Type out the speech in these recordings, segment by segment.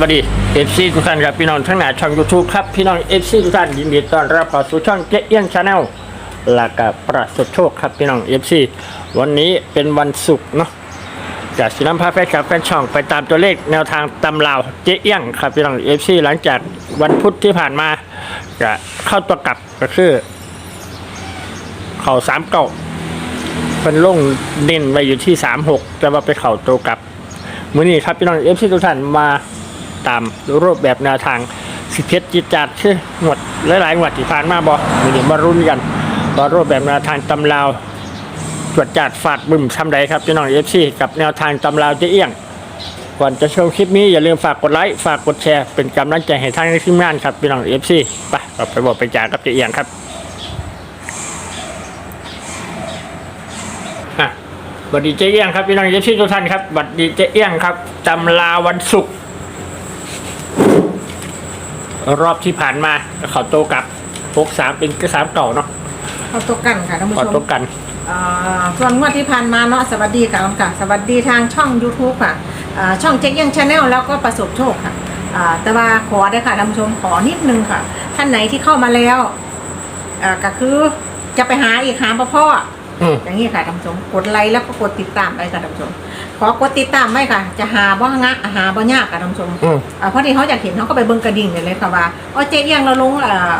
วัสดีเอฟซีทุกท่านครับพี่น้องทั้งหน้าช่องยูทูบครับพี่น้องเอฟซีทุกท่านยินดีต้อนรับเข้าสู่ช่องเจ๊เอี้ยงชาแนลหลักกับประสบโชคครับพี่น้องเอฟซีวันนี้เป็นวันศุกร์เนาะจากสิน้ำพาแฟนคลับแฟนช่องไปตามตัวเลขแนวทางตำราวเจ๊เอี้ยงครับพี่น้องเอฟซีหลังจากวันพุธที่ผ่านมาจะเข้าตัวกลับก็คือ เข่าสามเก่าเป็นลงเด่นไปอยู่ที่สามหกแต่ว่าไปเข่าตัวกลับมือนี้ครับพี่น้องเอฟซีทุกท่านมา ตามรูปแบบแนวทางสิเพชรจิตจัดชื่อหมดหลายๆหมวดที่ผ่านมาบอมื่อนี้มารุ่นกันว่ารูปแบบแนวทางตำราวตรวจจัดฟาดบึ้มทำใดครับพี่น้องเอฟซีกับแนวทางตำราวเจะเอียงก่อนจะชมคลิปนี้อย่าลืมฝากกดไลค์ฝากกดแชร์เป็นกำลังใจให้ทางทีมงานครับพี่น้องเอฟซีไปไปบอกไปจากับเจะเอี้ยงครับอะสวัสดีเจเอี้ยงครับพี่น้องเอฟซีทุกท่านครับสวัสดีเจเอี้ยงครับตำลาวันศุกร์ รอบที่ผ่านมาเขาโตกับพกสามเป็นก็สามเก่าเนาะเขาตกกันค่ะท่านผู้ขอชโตมกัน อ่าส่วนงวดที่ผ่านมาเนาะสวัสดีค่ะค่ะ สวัสดีทางช่อง YouTube ค่ะอ่าช่องเจ๊กยังชาแนลแล้วก็ประสบโชคค่ะอ่าแต่ว่าขอได้ค่ะท่านผู้ชมขอนิดนึงค่ะ ท่านไหนที่เข้ามาแล้วอ่าก็คือจะไปหาอีกหาพ่อพ่อ อืมอย่างนี้ค่ะท่านผู้ชมกดไลค์แล้วก็กดติดตามไปค่ะท่านผู้ชม ขอกดติดตามไว้ค่ะ จะหาบ่งะหาบ่ยากค่ะท่านผู้ชมอืม อ่าเพราะที่เขาอยากเห็นเขาก็ไปเบิ่งกระดิ่งเลยค่ะว่าอ๋อเจ๊ยังเราลงอ่า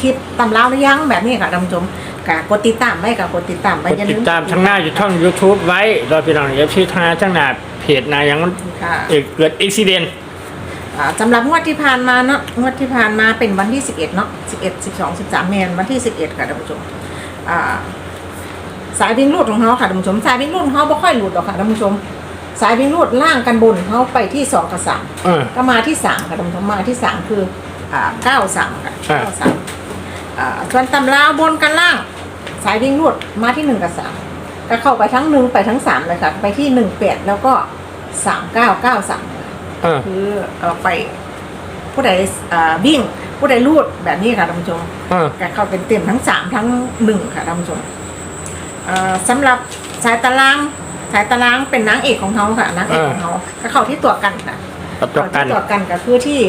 คลิปตำราวหรือยังแบบนี้ค่ะท่านผู้ชมกกดติดตามไว้ค่ะกดติดตามไว้กดอย่าติลืดมตามทั้งหน้าอยู่ช่อง YouTube ไว้โดยพี่น้องเอฟซีทั้งหน้าทั้งหน้าเพจนายังมันค่ะ เอกเกิดอุบิเหตุ อ่าสำหรับงวดที่ผ่านมาเนาะงวดที่ผ่านมาเป็นวันที่ 11เนาะ11 12 13เมษวันที่ 11 ค่ะท่านผู้ชมอ่า สายวิ่งรูดของเขาค่ะท่านผู้ชม สายวิ่งรูดของเขาไม่ค่อยหลุดหรอกค่ะท่านผู้ชม สายวิ่งรูดล่างกันบนเขาไปที่2กับ3เออ ก็มาที่3ค่ะท่านผู้ชมมาที่3คืออ่า93ค่ะอ่า93อ่าส่วนตำราบนกันล่าง สายวิ่งรูดมาที่1กับ3ก็เข้าไปทั้ง1ไปทั้ง3เลยค่ะไปที่1 8แล้วก็3993เออ คือเอาไปผู้ใดอ่าวิ่งผู้ใดรูดแบบนี้ค่ะท่านผู้ชมเออ ก็เข้าเป็นเต็มทั้งสามทั้งหนึ่งค่ะท่านผู้ชมเอ่อ สำหรับสายตาราง สายตารางเป็นนางเอกของเขาค่ะนางเอกของเขาก็เข้าที่ตัวกันค่ะกับตัวกันเข้าที่ตัวกันก็คือที่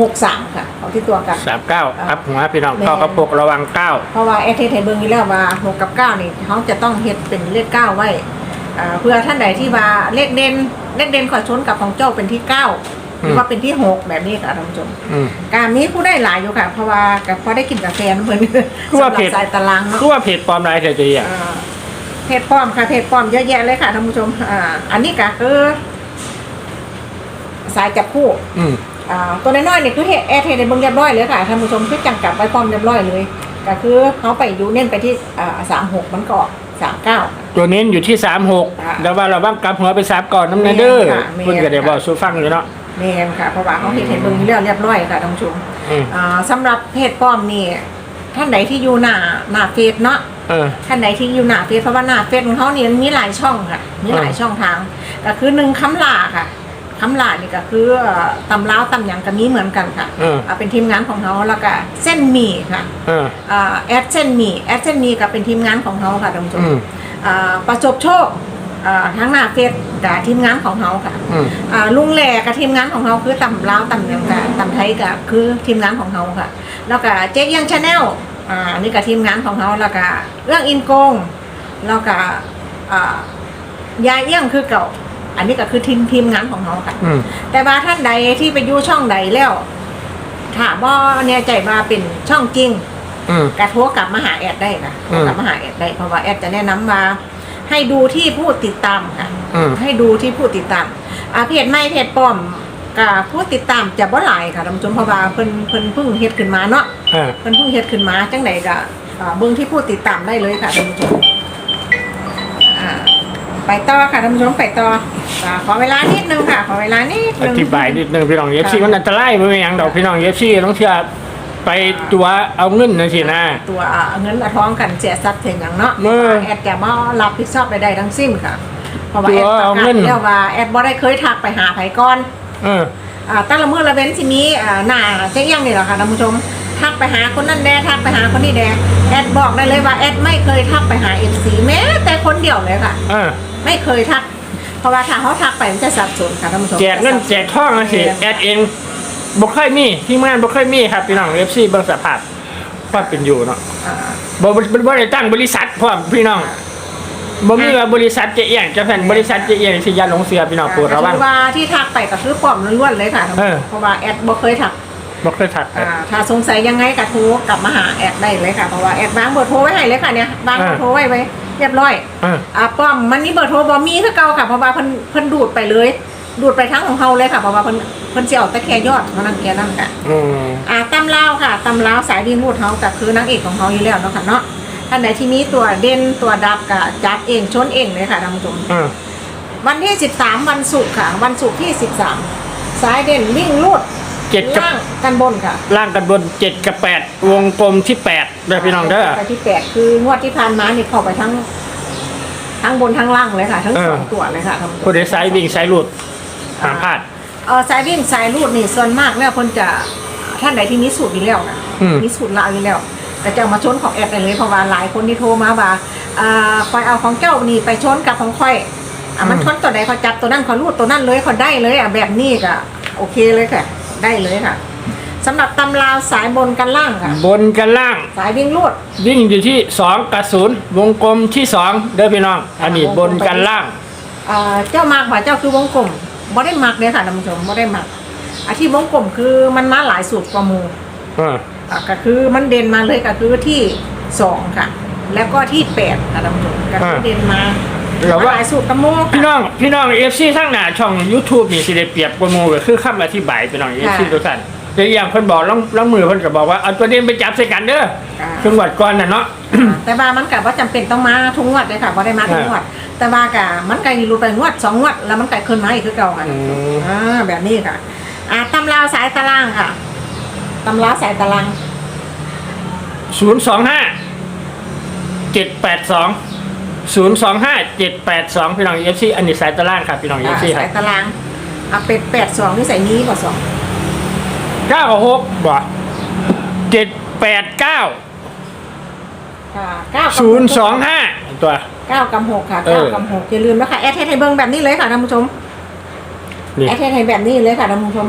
หกสามค่ะเข้าที่ตัวกันสามเก้าครับหัวพี่น้องเข้ากระปกระวังเก้าเพราะว่าแอทเทสไทเบิงนี่แล้วว่าหกกับเก้านี่เขาจะต้องเฮ็ดเป็นเลขเก้าไว้อ่าเพื่อท่านใดที่ว่าเลขเด่นเลขเด่นขอชนกับของเจ้าเป็นที่เก้า หรือว่าเป็นที่หกแบบนี้ค่ะท่านผู้ชมอืมการมีผู้ได้หลายอยู่ค่ะ เพราะว่ากับพอได้กินกาแฟน้ำเพิ่นคือว่าสำหเพรับจสายตารางเนาะคือว่าเพจปลอมไรเธอจะเอี้ยงเอ่อเพจปลอมค่ะเพจปลอมเยอะแยะเลยค่ะท่านผู้ชมอ่าอันนี้ก็คือสายจับคู่อืมอ่าตัวน้อยๆเนี่ยคือเฮดแอร์เทในเบิ่งเรียบร้อยเลยค่ะท่านผู้ชมคือจังกลับไว้พร้อมเรียบร้อยเลยก็คือเขาไปอยู่เน้นไปที่อ่าสามหกมันก็สามเก้าตัวเน้นอยู่ที่สามหกค่ะแล้วว่าเราบ้างกลับหัวไปสามก่อนน้ำเนเด้อค่ะแม่นคุณก็เดี๋ยวบอกสู้ฟังอยู่เนาะ เมนค่ะเพราะว่าเขาเห็นเห็นเบิ่งเรียบเรียบร้อยค่ะท่านผู้ชมอืม อ่าสำหรับเพจปลอมนี่ท่านไหนที่อยู่หน้าหน้าเฟซเนาะ เออ ท่านไหนที่อยู่หน้าเฟซเพราะว่าหน้าเฟซของเขาเนี่ยมีหลายช่องค่ะมีหลายช่องทางก็คือหนึ่งคำลาค่ะคำลานี่ก็คือเอ่อตำล้าวตำหยังก็มีเหมือนกันค่ะเอออ่าเป็นทีมงานของเขาแล้วก็เส้นหมี่ค่ะเออ อ่าแอดเส้นหมี่แอดเส้นหมี่ก็เป็นทีมงานของเขาค่ะท่านผู้ชมอืมอ่าประจบโชค อ่าทั้งหน้าเฟซกับทีมงานของเขาค่ะอืม อ่าลุงแหล่กับทีมงานของเขาคือตำล้าวตำหยังกับตำไทยกับคือทีมงานของเขาค่ะ แล้วก็เจ๊ยังชาแนลอ่านี่กับทีมงานของเขาแล้วก็เรื่องอินโกงแล้วก็อ่ายายเอี้ยงคือเก่า อันนี้ก็คือทีมทีมงานของเขาค่ะ อืม แต่ว่าท่านใดที่ไปอยู่ช่องใดแล้วถามว่าเนี่ยใจว่าเป็นช่องจริง อืม กระโทรกลับมาหาแอดได้นะโทรกลับมาหาแอดได้เพราะว่าแอดจะแนะนำมา ให้ดูที่ผู้ติดตามค่ะอืม ให้ดูที่ผู้ติดตามอ่าเพจไม่เพจปลอมกับผู้ติดตามจะบ่หลายค่ะท่านผู้ชมเพราะว่าเพิ่นเพิ่นเพิ่งเฮ็ดขึ้นมาเนาะเออเพิ่นเพิ่งเฮ็ดขึ้นมาจังไดก็อ่าเบิ่งที่ผู้ติดตามได้เลยค่ะท่านผู้ชมอ่าไปต่อค่ะท่านผู้ชมไปต่ออ่าขอเวลานิดนึงค่ะ ขอเวลานิดอนึง ธิบายนิดนึงพี่น้องเอฟซีค่ะมันอันตรายไม่เป็นหยังดอกพี่น้องเอฟซีต้องเชื่อ ไปตัวเอาเงินนะสินะ ตัวเงินมาท้องกันเสียทรัพย์เสียอย่างเนาะเออ แอดจะมารับผิดชอบใดๆทั้งสิ้นค่ะเพราะว่าตัแอวดประเอากาเงิศนแล้วว่าแอดบ่ได้เคยทักไปหาไผก่อน เออ อ่าตั้งละเมื่อละเว้นสิมีอ่าหน้าเจ๊เอี้ยงนี่แหละค่ะท่านผู้ชมทักไปหาคนนั้นแดทักไปหาคนนี้แดแอดบอกได้เลยว่าแอดไม่เคยทักไปหาเอฟซีแม้แต่คนเดียวเลยค่ะ เออไม่เคยทัก เพราะว่าถ้าเขาทักไปมันจะสับสนค่ะท่านผู้ชมแจกเงินแจกทองนะสิแอดเอง บ่เคยมีที่งานบ่เคยมีครับพี่น้องเอฟซีเบิ่งสภาพว่าเป็นอยู่เนาะอ่าบ่บ่บ่บ่ได้ตั้งบริษัทพร้อมพี่น้องบ่มีว่าบริษัทเจะเอียงจะแผ่นบริษัทเจะเอียงสิอย่าหลงเสือพี่น้องโปรดระวังก็คือว่าที่ทักไปก็คือปลอมล้วนๆเลยค่ะท่านผู้ชเออมเพราะว่าแอดบ่เคยทักบ่เคยทักอ่าถ้าสงสัยยังไงก็โทรกลับมาหาแอดได้เลยค่ะเพราะว่าแอดบางเบอร์โทรไว้ให้เลยค่ะเนี่ยบางเบอร์โทรไว้ไว้เรียบร้อยเอออ่าป้อมมันนี่เบอร์โทรบ่มีคือเก่าค่ะเพราะว่าเพิ่นเพิ่นดูดไปเลย ดูดไปทั้งของเฮาเลยค่ะเพราะว่าเพิ่นเพิ่นสิเอาแต่แค่ยอดเท่านั้นแค่นั้นค่ะอืมอ่าตำลาวค่ะตำลาวสายดินรูดเฮาก็คือนางเอกของเฮาอยู่แล้วเนาะค่ะเนาะท่านใดที่มีตัวเด่นตัวดับก็จับเองชนเองเลยค่ะท่านผู้ชมเออวันที่ 13 วันศุกร์ค่ะ วันศุกร์ที่ 13 สายเด่นวิ่งลูดเจ็ดกับล่างกันบนค่ะล่างกันบนเจ็ดกับแปดวงกลมที่แปดเด้อพี่น้องเด้อ ไปที่8คืองวดที่ผ่านมานี่เข้าไปทั้งทั้งบนทั้งล่างเลยค่ะ ทั้งเออ สองตัวเลยค่ะท่านผู้ชผู้มใดสายวิ่งสายหลุด หามพลาด เออสายวิ่งสายลูดนี่ส่วนมากแล้วเพิ่นจะท่านใดที่มีสูตรอยู่แล้วนะอืม มีสูตรลาวอยู่แล้ว แต่จะเอามาชนของแอดไปเลยเพราะว่าหลายคนที่โทรมาว่าอ่าคอยเอาของเจ้านี่ไปชนกับของค่อยอะมันชนตัวใดเขาจับตัวนั้นเขาลูดตัวนั้นเลยเขาได้เลยอะแบบนี้ก็โอเคเลยค่ะ ได้เลยค่ะสำหรับตำราวสายบนกันล่างค่ะ บนกันล่างสายวิ่งลูด วิ่งอยู่ที่สองกับศูนย์วงกลมที่สองเด้อพี่น้อง อันนี้บนกันล่างอ่าเจ้ามากกว่าเจ้าคือวงกลม บ่ได้มักเลยค่ะท่านผู้ชมบ่ได้มักอาที่วงกลมคือมันมาหลายสูตรกว่าหมูเอออะก็คือมันเด่นมาเลยก็คือที่สองค่ะ แล้วก็ที่แปดค่ะท่านผู้ชมก็คือเด่นมาเราว่า หลายสูตรกระโมกพี่น้องพี่น้องเอฟซีทั้งหน้าช่อง YouTube นี่สิได้เปรียบกว่าหมูก็คือคำอธิบายพี่น้องเอฟซีทุกท่านแต่อย่างเพิ่นบอกล้องล้องมือเพิ่นก็บอกว่าเอาตัวเด่นไปจับใส่กันเด้อ จังหวัดก่อนน่ะเนาะ แต่ว่ามันกับว่าจำเป็นต้องมาทุกงวดเลยค่ะบ่ได้มาทุกงวด แต่ว่ากะมันไกลรูดไปงวดสองงวด แล้วมันไกลขึ้นมาอีกคือเก่าค่ะอืม อ่าแบบนี้ค่ะ อ่าตำราวสายตารางค่ะตำราวสายตารางศูนย์สองห้าเจ็ดแปดสองศูนย์สองห้าเจ็ดแปดสองพี่น้องเอฟซีอันนี้สายตารางครับพี่น้องเอฟซีครัสาบยตารางอะเป็ดแปดสองนี่ใส่นี้กว่าสองเก้าหกบ่เจ็ดแปดเก้า ค่ะเก้ากับศูนย์สองห้าตัว เก้ากับหกค่ะเอเก้าอกับหกอย่าลืมนะคะแอดให้ไทยเบิ้งแบบนี้เลยค่ะท่านผู้ชมนี่ แอดให้ไทยแบบนี้เลยค่ะท่านผู้ชม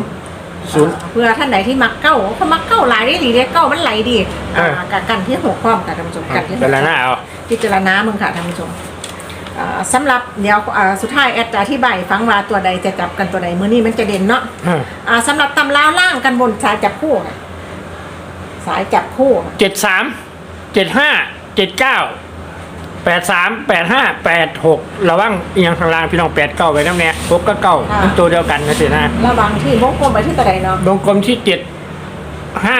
ศูนย์อ่าเพื่อท่านไหนที่มักเก้าเขามักเก้าหลายได้ดีเลยเก้ามันไหลดีเอออ่ากับกันที่หกความค่ะท่านผู้ชมกันที่หก เป็นไรหน้าเอา พิจารณามึงค่ะท่านผู้ชมอ่าสำหรับเดี๋ยวอ่าสุดท้ายแอดจะอธิบายให้ฟังว่าตัวใดจะจับกันตัวใดมือนี้มันจะเด่นเนาะอ่าสำหรับตำราวล่างกันบนสายจับคู่ค่ะสายจับคู่ค่ะเจ็ดสาม เจ็ดห้าเจ็ดเก้าแปดสามแปดห้าแปดหกระวังเอียงข้างล่างพี่น้องแปดเก้าไว้น้ำเนี้ยหกก็เก้ามันตัวเดียวกันนะสินะระวังที่วงกลมไปที่ตัวใดเนาะวงกลมที่เจ็ดห้า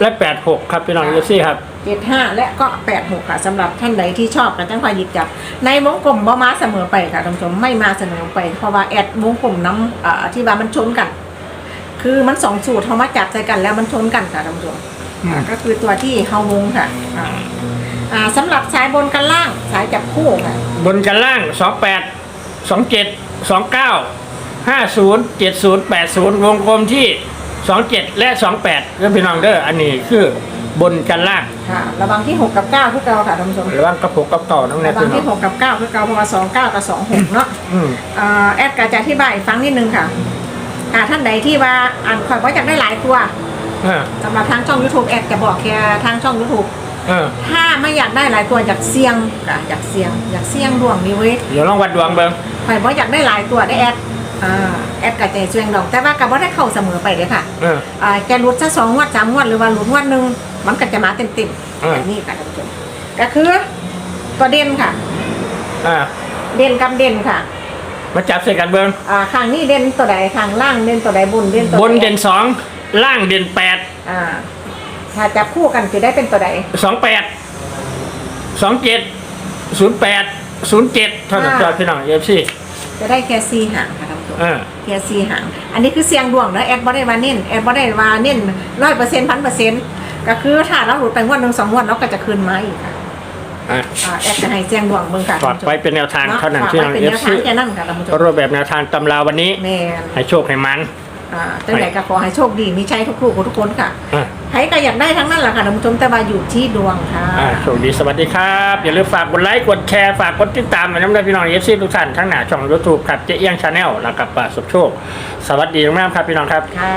และแปดหกครับพี่น้องเอฟซีครับ เจ็ดห้าและก็แปดหกค่ะสำหรับท่านใดที่ชอบกันจังคอยหยิบจับ ในวงกลมบ่มาเสมอไปค่ะท่านผู้ชมไม่มาเสมอไป เพราะว่าแอดวงกลมน้ำอ่าที่ว่ามันชนกัน คือมันสองสูตรเขามาจับใส่กันแล้วมันชนกันค่ะท่านผู้ชม อืมอ่าก็คือตัวที่เฮาวงค่ะอ่าอ่าสำหรับสายบนกันล่างสายจับคู่ค่ะ บนกันล่างสองแปดสองเจ็ดสองเก้าห้าศูนย์เจ็ดศูนย์แปดศูนย์วงกลมที่สองเจ็ดและสองแปดเรื่องพี่น้องเด้ออันนี้คือบนกันล่างค่ะ ระวังที่หกกับเก้าคือเก่าค่ะท่านผู้ชมระวังกระปุกกระเป๋าน้องแน่ระวัพี่งน้อที่งหกกับเก้าคือเก่าเพราะว่าสองเก้ากับสองหกเนาะ อืมอ่าแอดกาจะอธิบายฟังนิดนึงค่ะอ่าท่านใดที่ว่าอ่านคอยว่าอยากได้หลายตัว เออสำหรับทางช่อง YouTube แอดจะบอกแค่ทางช่อง YouTube เออถ้าไม่อยากได้หลายตัวอยากเสี่ยงค่ะอยากเสี่ยง อยากเสี่ยงดวงนี่เว้ยเดี๋ยวลองวัดดวงเบิ้งคอยว่าอยากได้หลายตัวได้แอดอ่าแอดกาจะเสี่ยงดอกแต่ว่ากับว่าได้เข้าเสมอไปเลยค่ะเออ อ่าแกรุดซะสองงวดสามงวดหรือว่าหลุดงวดหนึ่งมันก็จะมาเต็มเต็มๆเออ แบบนี้ค่ะท่านผู้ชมก็คือตัวเด่นค่ะอ่าเด่นกับเด่นค่ะมาจับใส่กันเบิ้งอ่าข้างนี้เด่นตัวใดข้างล่างเด่นตัวใดบนเด่นตัวบใดนเด่นสอง ล่างเด่นแปดอ่า ถ้าจับคู่กันจะได้เป็นตัวใดสองแปดสองเจ็ดศูนย์แปดศูนย์เจ็ดเท่านั้นอ่าจอพี่น้องเอฟซีจะได้แค่ซีหางค่ะท่านผู้ชมเออแค่ซีหาง อันนี้คือเสียงดวงนะแอดบ่ได้ว่าเน้นแอดบ่ได้ว่าเน้นร้อยเปอร์เซ็นต์พันเปอร์เซ็นต์ก็คือถ้าเราหลุดไปงวดหนึ่งสองงวดเราก็จะคืนมาอีกค่ะอะอ่าแอดจะให้เสียงดวงเบิ่งค่ะฝากไว้เป็นแนวทางเท่านั้นฝกพี่ไว้น้องเป็นเอแนฟวทาซีงแค่นั้นค่ะท่านผู้ชมรูปแบบแนวทางตำราวันนี้ แม่น ให้โชคให้มัน อ่าตั้งแต่ก็ขอให้โชคดี มีชัยทุกคู่ทุกคนค่ะอะใครก็อยากได้ทั้งนั้นแหละค่ะท่านผู้ชมแต่ว่าอยู่ที่ดวงค่ะ อ่าโชคดีสวัสดีครับ อย่าลืมฝากกดไลค์กดแชร์ฝากกดติดตามมาน้ำใจพี่น้องเอฟซีทุกท่านทั้งหน้าช่องยูทูบครับเจ๊เอี้ยงชาแนลแล้วกับป่าสุขโชค สวัสดีมากๆครับพี่น้องครับ ค่ะ